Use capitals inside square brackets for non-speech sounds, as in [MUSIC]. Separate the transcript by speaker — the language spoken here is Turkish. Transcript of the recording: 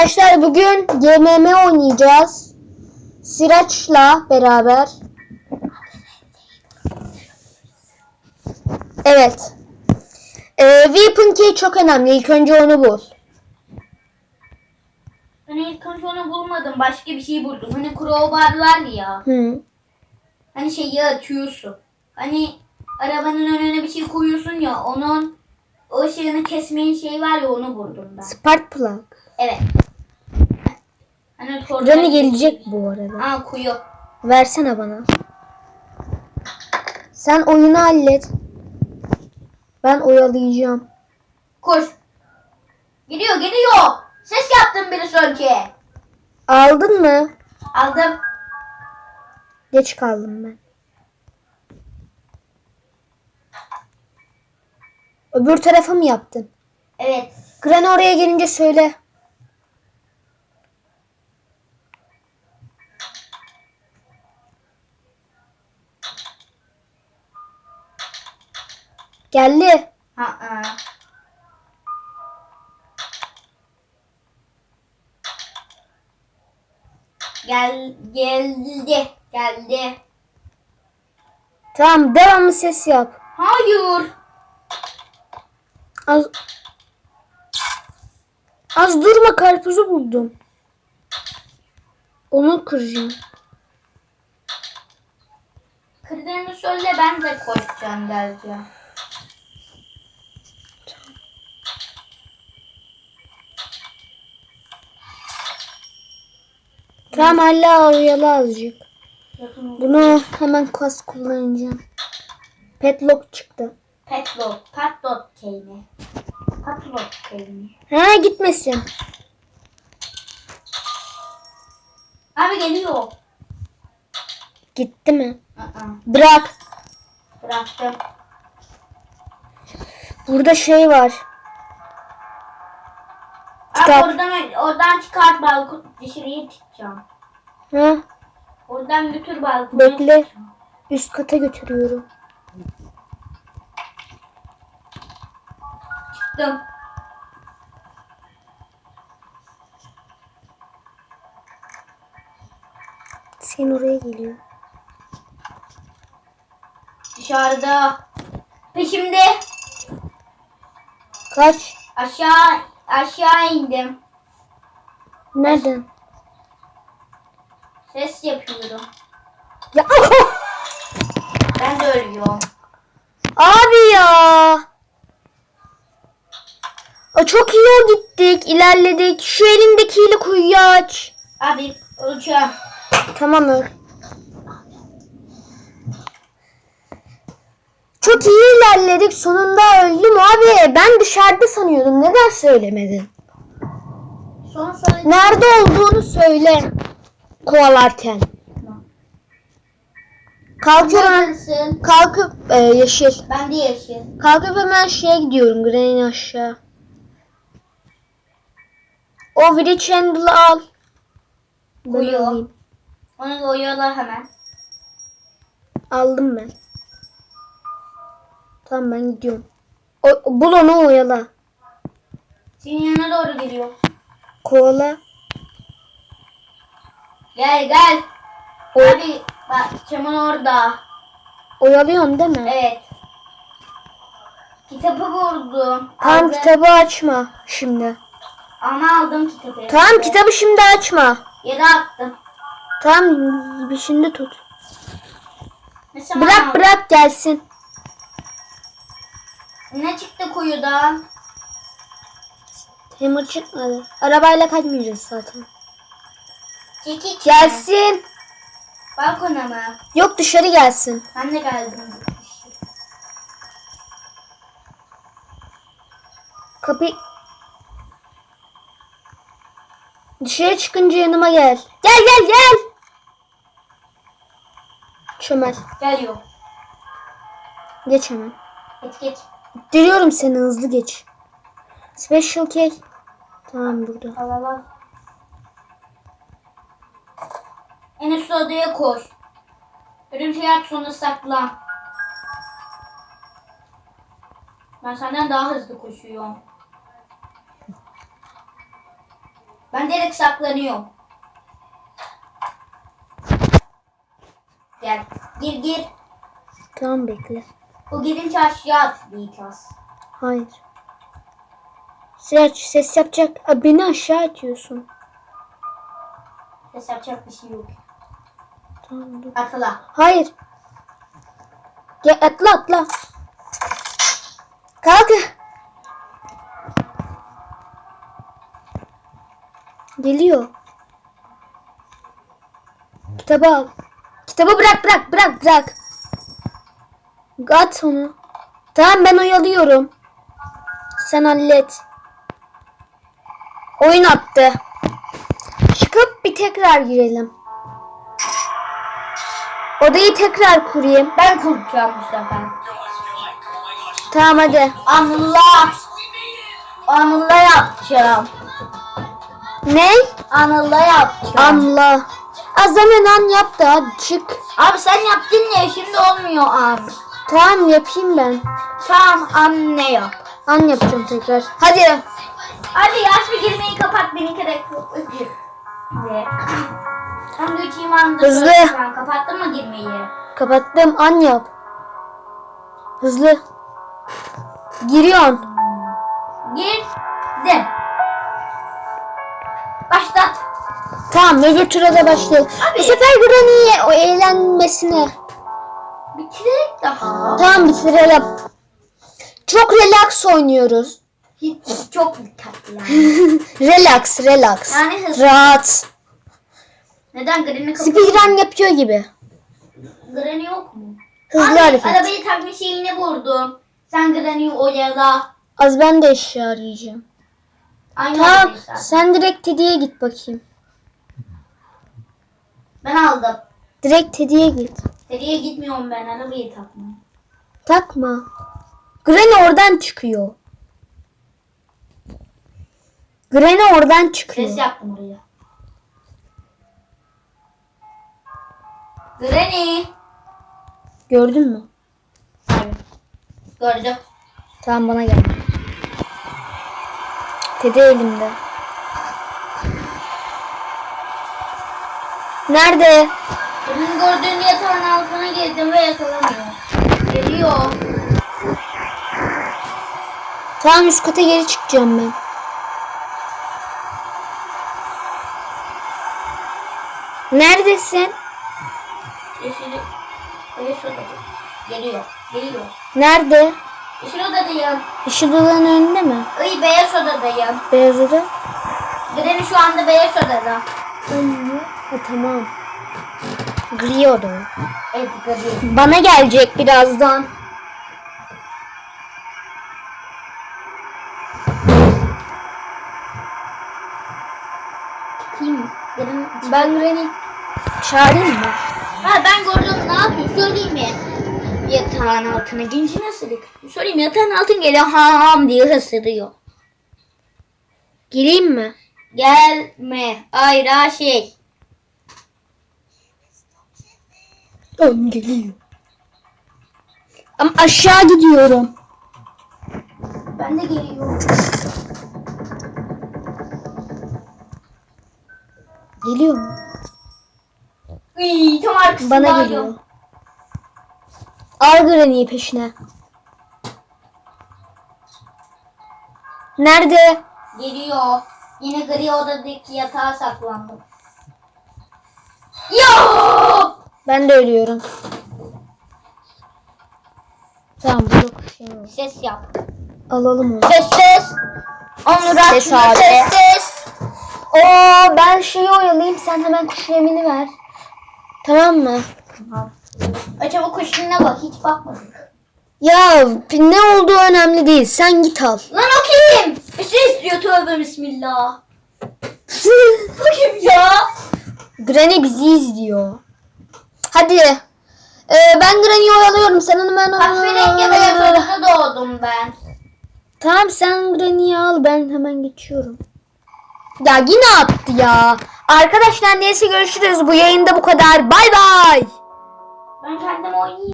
Speaker 1: Arkadaşlar bugün GMM oynayacağız. Siraç'la beraber. Evet. Ee, Weapon Key çok önemli. İlk önce onu bul.
Speaker 2: Ben ilk önce onu bulmadım. Başka bir şey buldum. Hani crowbar var ya.
Speaker 1: Hı.
Speaker 2: Hani şeyi atıyorsun. Hani arabanın önüne bir şey koyuyorsun ya. Onun o ışığını kesmeyen şey var ya onu buldum ben.
Speaker 1: Spark plug.
Speaker 2: Evet. Hani
Speaker 1: Rani gelecek bu arada.
Speaker 2: Aa kuyu.
Speaker 1: Versene bana. Sen oyunu hallet. Ben oyalayacağım.
Speaker 2: Koş. Geliyor geliyor. Ses yaptım bir önce.
Speaker 1: Aldın mı?
Speaker 2: Aldım.
Speaker 1: Geç kaldım ben. Öbür tarafa mı yaptın?
Speaker 2: Evet.
Speaker 1: Granny oraya gelince söyle. Geldi.
Speaker 2: Ha -ha. Gel geldi geldi.
Speaker 1: Tamam devamlı ses yap.
Speaker 2: Hayır.
Speaker 1: Az Az durma karpuzu buldum. Onu kıracağım.
Speaker 2: Kırdığını söyle ben de koşacağım geleceğim.
Speaker 1: Tamam hala oyalı azıcık. Bunu hemen kas kullanacağım. Petlock çıktı.
Speaker 2: Petlot, patlot keyni. Patlot keyni.
Speaker 1: Ha gitmesin.
Speaker 2: Abi geliyor.
Speaker 1: Gitti mi?
Speaker 2: Aa,
Speaker 1: Bırak.
Speaker 2: bıraktım.
Speaker 1: Burada şey var.
Speaker 2: Abi oradan, oradan çıkart balkon dışarıya çıkacağım.
Speaker 1: Ha?
Speaker 2: Oradan götür balkona.
Speaker 1: Bekle. Üst kata götürüyorum.
Speaker 2: Çıktım.
Speaker 1: Sen oraya geliyor.
Speaker 2: Dışarıda. Peşimde.
Speaker 1: Kaç.
Speaker 2: Aşağı aşağı indim.
Speaker 1: Nereden?
Speaker 2: Ses yapıyorum.
Speaker 1: Ya
Speaker 2: Ben de ölüyorum.
Speaker 1: abi ya. Aa, çok iyi o gittik, ilerledik. Şu elindekiyle kuyuyu aç.
Speaker 2: Abi öleceğim.
Speaker 1: Tamam öl. Çok iyi ilerledik. Sonunda öldüm abi. Ben dışarıda sanıyordum. Neden söylemedin?
Speaker 2: Son.
Speaker 1: Nerede olduğunu söyle. Kovalarken. Kalkıyorum.
Speaker 2: Neredesin?
Speaker 1: Kalkıp e, yeşil.
Speaker 2: Ben de yeşil.
Speaker 1: Kalkıp hemen şeye gidiyorum. Granny aşağı. O Witch Handle'ı al. Alayım.
Speaker 2: Onu koyuyorlar hemen.
Speaker 1: Aldım ben. Tamam ben gidiyorum. O, bul onu oyala.
Speaker 2: Senin yanına doğru geliyor.
Speaker 1: Kovala.
Speaker 2: Gel gel.
Speaker 1: O,
Speaker 2: Abi bak camın orada.
Speaker 1: oyalıyorsun değil mi?
Speaker 2: Evet. Kitabı vurdum.
Speaker 1: Tamam
Speaker 2: Aldım.
Speaker 1: kitabı açma şimdi.
Speaker 2: Ama aldım kitabı.
Speaker 1: Tamam kitabı şimdi açma.
Speaker 2: Yere attım.
Speaker 1: Tamam şimdi tut.
Speaker 2: Zaman
Speaker 1: Bırak
Speaker 2: aldın?
Speaker 1: bırak gelsin.
Speaker 2: Ne çıktı kuyudan?
Speaker 1: Hammer çıkmadı. Arabayla kaçmayacağız zaten.
Speaker 2: Çekiç.
Speaker 1: Gelsin.
Speaker 2: Balkona mı?
Speaker 1: Yok dışarı gelsin.
Speaker 2: Ben de geldim.
Speaker 1: Kapı... Dışarı çıkınca yanıma gel. Gel gel gel. Çömel.
Speaker 2: Geliyor.
Speaker 1: Geç hemen.
Speaker 2: Geç geç.
Speaker 1: Diliyorum seni hızlı geç. Special key. Tamam burada.
Speaker 2: Al al al. En üst odaya koş. Örümceği at sonra saklan. Ben senden daha hızlı koşuyorum. Ben direkt saklanıyorum. Gel. Gir gir.
Speaker 1: Tamam bekle.
Speaker 2: O girince aşağı at Likas.
Speaker 1: Hayır. Ses, ses yapacak. Aa, beni aşağı atıyorsun.
Speaker 2: Ses yapacak bir şey yok.
Speaker 1: Tamam dur.
Speaker 2: Atla.
Speaker 1: Hayır. Gel atla atla. Kalk. Geliyor. Kitabı al. Kitabı bırak bırak bırak bırak. At onu. Tamam ben oyalıyorum. Sen hallet. Oyun attı. Çıkıp bir tekrar girelim. Odayı tekrar kurayım.
Speaker 2: Ben kuracağım bu sefer.
Speaker 1: Tamam hadi.
Speaker 2: Anıl'la. Anıl'la yapacağım.
Speaker 1: Ne?
Speaker 2: Anıl'la yapacağım.
Speaker 1: Anla. Az hemen an yap da hadi çık.
Speaker 2: Abi sen yaptın ya şimdi olmuyor an.
Speaker 1: Tamam yapayım ben.
Speaker 2: Tamam anne yap.
Speaker 1: An yapacağım tekrar. Hadi.
Speaker 2: Hadi yaş bir girmeyi kapat beni kere. [LAUGHS] 13 imanda
Speaker 1: Hızlı.
Speaker 2: Ben. Kapattın mı girmeyi?
Speaker 1: Kapattım. An yap. Hızlı. Giriyorsun.
Speaker 2: Girdim. Başlat.
Speaker 1: Tamam öbür tura da başlayalım.
Speaker 2: Abi.
Speaker 1: Bu sefer Granny'ye o eğlenmesine.
Speaker 2: Bitirerek daha.
Speaker 1: Tamam bitirelim. Çok relax oynuyoruz.
Speaker 2: Hiç, çok dikkatli [LAUGHS]
Speaker 1: relax, relax.
Speaker 2: Yani hızlı.
Speaker 1: Rahat.
Speaker 2: Neden Granny kapı?
Speaker 1: Speedrun yapıyor gibi.
Speaker 2: Granny yok mu?
Speaker 1: Hızlı
Speaker 2: Abi,
Speaker 1: hareket.
Speaker 2: Arabayı takma şeyini vurdum. Sen Granny'yi oyala.
Speaker 1: Az ben de eşya arayacağım.
Speaker 2: Aynı
Speaker 1: Tamam
Speaker 2: zaten.
Speaker 1: sen direkt Teddy'ye git bakayım.
Speaker 2: Ben aldım.
Speaker 1: Direkt Teddy'ye git.
Speaker 2: Seriye gitmiyorum ben arabayı takmaya.
Speaker 1: Takma. Granny oradan çıkıyor. Granny oradan çıkıyor.
Speaker 2: Ses yaptım oraya. Granny.
Speaker 1: Gördün mü?
Speaker 2: Hayır. Gördüm.
Speaker 1: Tamam bana gel. Teddy elimde. Nerede?
Speaker 2: Senin gördüğün yatağın altına girdim ve yakalamıyor. Geliyor.
Speaker 1: Tamam üst kata geri çıkacağım ben. Neredesin?
Speaker 2: Yeşil, yeşil odada. Geliyor. Geliyor.
Speaker 1: Nerede?
Speaker 2: Yeşil odadayım.
Speaker 1: Işıl odanın önünde mi?
Speaker 2: Ay beyaz odadayım.
Speaker 1: Beyaz oda.
Speaker 2: Granny şu anda beyaz odada.
Speaker 1: Ha tamam. Gri oda.
Speaker 2: Evet Granny.
Speaker 1: Bana gelecek birazdan.
Speaker 2: Kim?
Speaker 1: Ben Granny çağırayım mı?
Speaker 2: Ha ben gördüm ne yapıyor söyleyeyim mi? Yatağın altına genci nasıl Söyleyeyim yatağın altına geliyor ham diye ısırıyor.
Speaker 1: Gireyim mi?
Speaker 2: Gelme ayra şey.
Speaker 1: Ön geliyor. Ama aşağı gidiyorum.
Speaker 2: Ben de geliyorum.
Speaker 1: Geliyor mu?
Speaker 2: Iy, tam arkasında
Speaker 1: Bana geliyor. Al Granny'yi peşine. Nerede?
Speaker 2: Geliyor. Yine gri odadaki yatağa saklandım. Ya!
Speaker 1: Ben de ölüyorum. Tamam bu yok. Şey yok.
Speaker 2: Ses yap.
Speaker 1: Alalım onu.
Speaker 2: Ses ses. Onur
Speaker 1: Ses
Speaker 2: ses ses.
Speaker 1: Oo ben şeyi oyalayayım sen hemen kuş yemini ver. Tamam mı?
Speaker 2: Acaba kuşuna bak hiç bakmadık.
Speaker 1: Ya ne olduğu önemli değil. Sen git al.
Speaker 2: Lan o kim? Bir şey istiyor tövbe bismillah. Bu kim ya?
Speaker 1: Granny bizi izliyor. Hadi. Ee, ben Granny'yi oyalıyorum. Sen onu ben
Speaker 2: Kahverengi beyaz odada doğdum ben.
Speaker 1: Tamam sen Granny'yi al. Ben hemen geçiyorum. Ya yine attı ya. Arkadaşlar neyse görüşürüz. Bu yayında bu kadar. Bay bay.
Speaker 2: Ben kendim oynayayım.